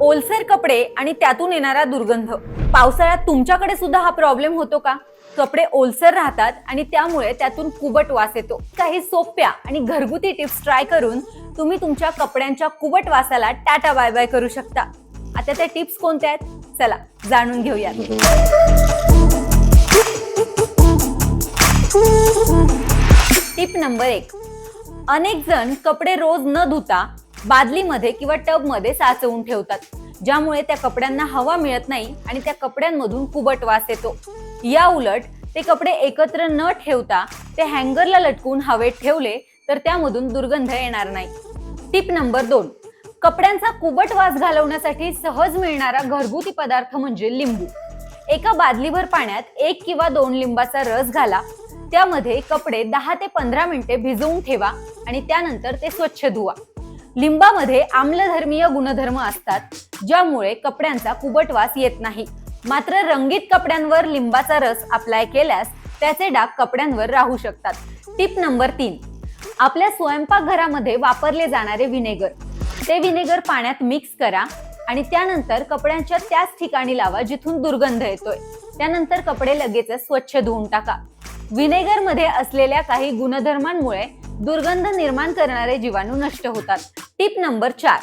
ओलसर कपडे आणि त्यातून येणारा दुर्गंध. पावसाळ्यात तुमच्याकडे सुद्धा हा प्रॉब्लेम होतो का? कपडे ओलसर राहतात आणि त्यामुळे त्यातून कुबट वास येतो. काही सोप्या आणि घरगुती टिप्स ट्राय करून तुम्ही तुमच्या कपड्यांच्या कुबट वासाला टाटा बाय बाय करू शकता. आता त्या टिप्स कोणत्या आहेत? चला जाणून घेऊयात. टिप नंबर एक. अनेक जण कपडे रोज न धुता बादलीमध्ये किंवा टबमध्ये साचवून ठेवतात ज्यामुळे त्या कपड्यांना हवा मिळत नाही आणि त्या कपड्यांमधून कुबट वास येतो. या उलट ते कपडे एकत्र न ठेवता ते हँगरला लटकून हवेत ठेवले तर त्यामधून दुर्गंध येणार नाही. टिप नंबर दोन. कपड्यांचा कुबट वास घालवण्यासाठी सहज मिळणारा घरगुती पदार्थ म्हणजे लिंबू. एका बादलीभर पाण्यात एक किंवा दोन लिंबाचा रस घाला त्यामध्ये कपडे दहा ते पंधरा मिनिटे भिजवून ठेवा आणि त्यानंतर ते स्वच्छ धुवा. लिंबामध्ये आम्लधर्मीय गुणधर्म असतात ज्यामुळे कपड्यांचा कुबटवास येत नाही. मात्र रंगीत कपड्यांवर लिंबाचा रस अप्लाय केल्यास त्याचे डाग कपड्यांवर राहू शकतात. टिप नंबर तीन. आपल्या स्वयंपाकघरामध्ये वापरले जाणारे विनेगर. ते विनेगर पाण्यात मिक्स करा आणि त्यानंतर कपड्यांच्या त्याच ठिकाणी लावा जिथून दुर्गंध येतोय. त्यानंतर कपडे लगेचच स्वच्छ धुवून टाका. व्हिनेगरमध्ये असलेल्या काही गुणधर्मांमुळे दुर्गंध निर्माण करणारे जीवाणू नष्ट होतात. टिप नंबर चार.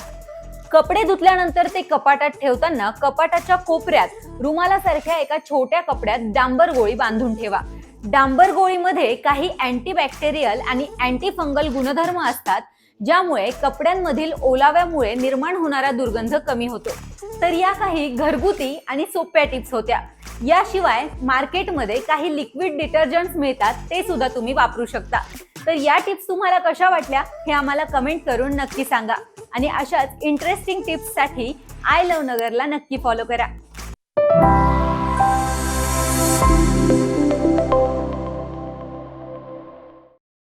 कपडे धुतल्यानंतर ते कपाटात ठेवताना कपाटाच्या कोपऱ्यात रुमालासारख्या एका छोट्या कपड्यात डांबर गोळी बांधून ठेवा. डांबर गोळीमध्ये काही अँटीबॅक्टेरियल आणि अँटी फंगल गुणधर्म असतात ज्यामुळे कपड्यांमधील ओलाव्यामुळे निर्माण होणारा दुर्गंध कमी होतो. तर या काही घरगुती आणि सोप्या टिप्स होत्या. याशिवाय मार्केटमध्ये काही लिक्विड डिटर्जंट्स मिळतात ते सुद्धा तुम्ही वापरू शकता. तर या टिप्स तुम्हाला कशा वाटल्या हे आम्हाला कमेंट करून नक्की सांगा. आणि अशाच इंटरेस्टिंग टिप्ससाठी आय लव नगरला नक्की फॉलो करा.